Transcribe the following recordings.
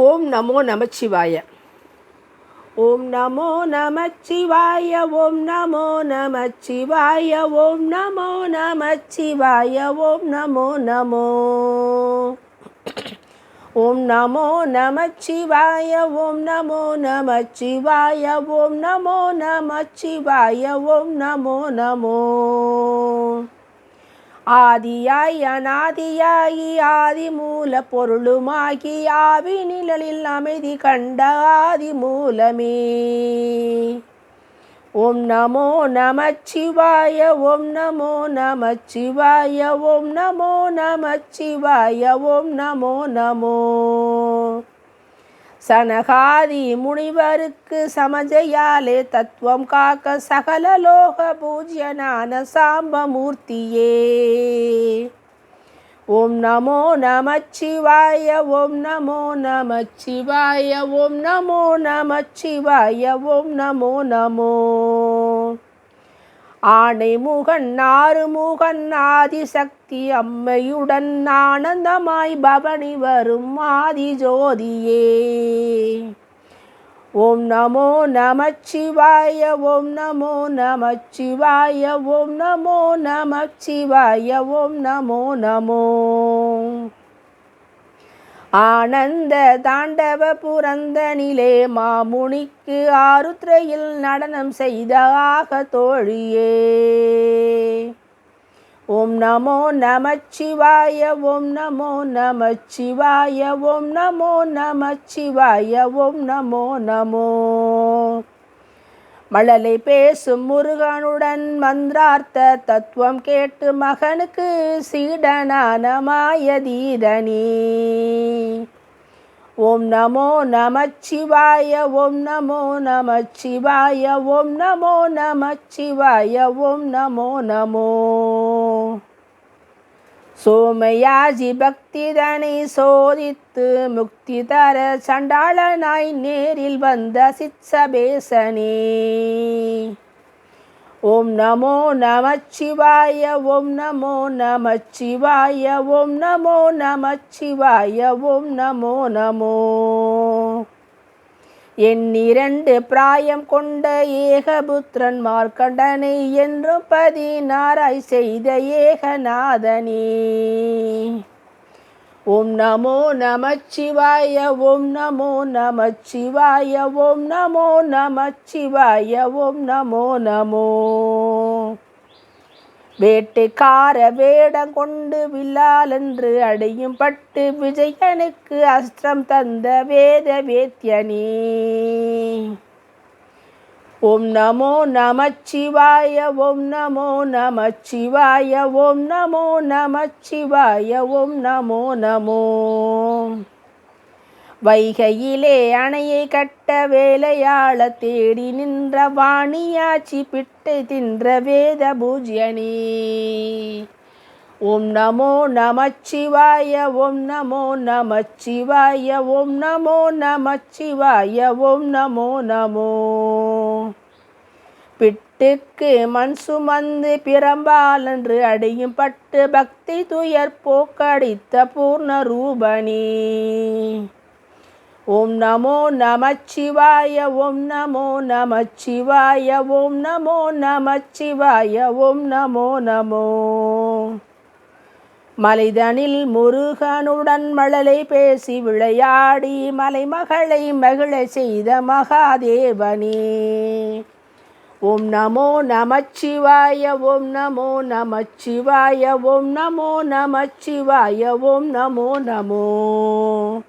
ஓம் நமோ நமச்சிவாய. ஓம் நமோ நமச்சிவாய ஓம் நமோ நமச்சிவாய ஓம் நமோ நமச்சிவாய ஓம் நமோ நமோ. ஓம் நமோ நமச்சிவாய ஓம் நமோ நமச்சிவாய ஓம் நமோ நமச்சிவாய ஓம் நமோ நமோ. ஆதியாய் அநாதியாகி ஆதி மூல பொருளுமாகி ஆவி நிழலில் அமைதி கண்ட ஆதி மூலமே ஓம் நமோ நமச்சிவாய ஓம் நமோ நமச்சிவாய ஓம் நமோ நமச்சிவாய ஓம் நமோ நமோ. சனகாதி முனிவருக்கு சமஜையாலே தத்துவம் காக்க சகல லோக பூஜ்யனான சாம்பமூர்த்தியே. ஓம் நமோ நமச்சிவாய ஓம் நமோ நமச்சிவாய ஓம் நமோ நமச்சிவாய ஓம் நமோ நமோ. ஆணை முகன் ஆறு முகன் ஆதிசக்தி அம்மையுடன் ஆனந்தமாய் பவனி வரும் ஆதி ஜோதியே ஓம் நமோ நமச்சிவாய ஓம் நமோ நமச்சிவாய ஓம் நமோ நமச்சிவாய ஓம் நமோ நமோ. ஆனந்த தாண்டவ புரந்தனிலே மாமுனிக்கு ஆருத்ரையில் நடனம் செய்த ஆக தோழியே. ஓம் நமோ நமச்சிவாய ஓம் நமோ நமச்சிவாய ஓம் நமோ நமச்சிவாய ஓம் நமோ நமோ. மழலை பேசும் முருகனுடன் மந்திரார்த்த தத்துவம் கேட்டு மகனுக்கு சீடனான மாயதீதனி ஓம் நமோ நமச்சிவாய ஓம் நமோ நமச்சிவாய ஓம் நமோ நமச்சிவாய ஓம் நமோ நமோ. சோமயாஜி பக்திதனை சோதித்து முக்தி தர சண்டாளனாய் நேரில் வந்த சிச்சபேசனே ஓம் நமோ நமச்சிவாய ஓம் நமோ நமச்சிவாய ஓம் நமோ நமச்சிவாய ஓம் நமோ நமோ. என் இரண்டு பிராயம் கொண்ட ஏகபுத்திரன் மார்க்கண்டனை என்றும் பதினாராய் செய்த ஏகநாதனே. ஓம் நமோ நமச்சிவாய ஓம் நமோ நமச்சிவாய ஓம் நமோ நமச்சிவாய ஓம் நமோ நமோ. வேட்டைக்கார வேடம் கொண்டு வில்லாலென்று அடையும் பட்டு விஜயனுக்கு அஸ்திரம் தந்த வேத வேத்தியனே. ஓம் நமோ நமச்சிவாய ஓம் நமோ நமச்சிவாய ஓம் நமோ நமச்சிவாய ஓம் நமோ நமோ. வைகையிலே அணையை கட்ட வேலையாள தேடி நின்ற வாணியாச்சி பிட்டை தின்ற வேத பூஜ்யனி. ஓம் நமோ நமச்சிவாய ஓம் நமோ நமச்சிவாய ஓம் நமோ நமச்சிவாய ஓம் நமோ நமோ. பிட்டுக்கு மண் சுமந்து பிரம்பாலன்று அடியும் பட்டு பக்தி துயர் போக்கடித்த பூர்ண ரூபணி ஓம் நமோ நமச்சிவாய ஓம் நமோ நமச்சிவாய ஓம் நமோ நமச்சிவாய ஓம் நமோ நமோ. மலைதனில் முருகனுடன் மழலை பேசி விளையாடி மலைமகளை மகிழ செய்த மகாதேவனே. ஓம் நமோ நமச்சிவாய ஓம் நமோ நமச்சிவாய ஓம் நமோ நமச்சிவாய ஓம் நமோ நமோ.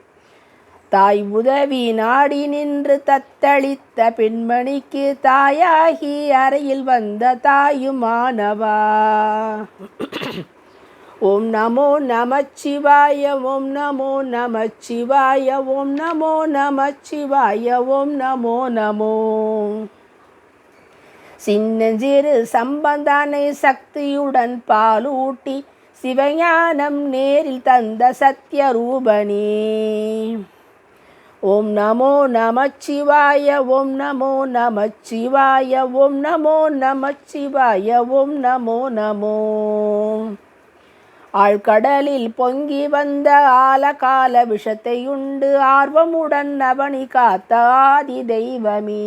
தாய் உதவி நாடி நின்று தத்தளித்த பெண்மணிக்கு தாயாகி அறையில் வந்த தாயுமானவா. ஓம் நமோ நமச்சிவாய ஓம் நமோ நமச்சிவாய ஓம் நமோ நமச்சிவாய ஓம் நமோ நமோ. சின்னஞ்சிறு சம்பந்தானை சக்தியுடன் பாலூட்டி சிவஞானம் நேரில் தந்த சத்யரூபனே. ஓம் நமோ நமச்சிவாய ஓம் நமோ நமச்சிவாய ஓம் நமோ நமச்சிவாய ஓம் நமோ நமோ. ஆழ்கடலில் பொங்கி வந்த ஆலகால விஷத்தையுண்டு ஆர்வமுடன் அவனி காத்த ஆதி தெய்வமே.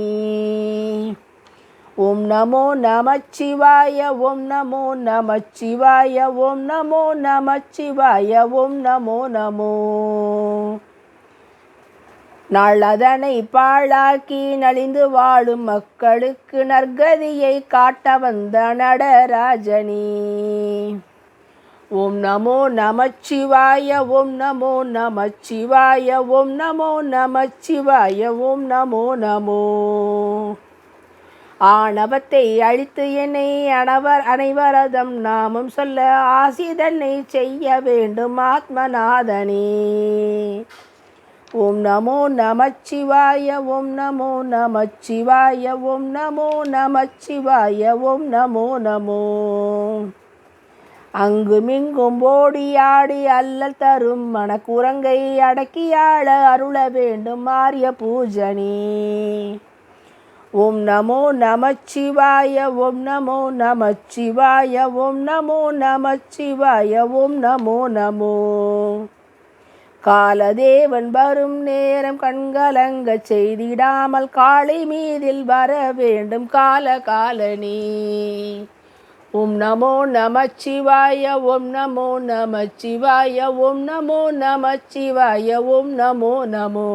ஓம் நமோ நமச்சிவாய ஓம் நமோ நமச்சிவாய ஓம் நமோ நமச்சிவாய ஓம் நமோ நமோ. நாளதனை பாழாக்கி நலிந்து வாழும் மக்களுக்கு நற்கதியை காட்ட வந்த நடராஜனே. ஓம் நமோ நமச்சிவாய ஓம் நமோ நமச்சிவாய ஓம் நமோ நமச்சிவாய ஓம் நமோ நமோ. ஆணவத்தை அழித்து என்னை அனவர் அனைவரதம் நாமம் சொல்ல ஆசிதனை செய்ய வேண்டும் ஆத்மநாதனே. ஓம் நமோ நமச்சிவாய ஓம் நமோ நமச்சிவாய ஓம் நமோ நமச்சிவாய ஓம் நமோ நமோ. அங்குமிங்கும் ஓடியாடி அல்லல் தரும் மனக்குரங்கை அடக்கியாள அருள வேண்டும் ஆரிய பூஜனி. ஓம் நமோ நமச்சிவாய ஓம் நமோ நமச்சிவாய ஓம் நமோ நமச்சிவாய ஓம் நமோ நமோ. காலதேவன் வரும் நேரம் கண்கலங்க செய்திடாமல் காளை மீதில் வர வேண்டும் கால காலனி ஓம் நமோ நமச்சிவாய ஓம் நமோ நமச்சிவாய ஓம் நமோ நமச்சிவாய ஓம் நமோ நமோ.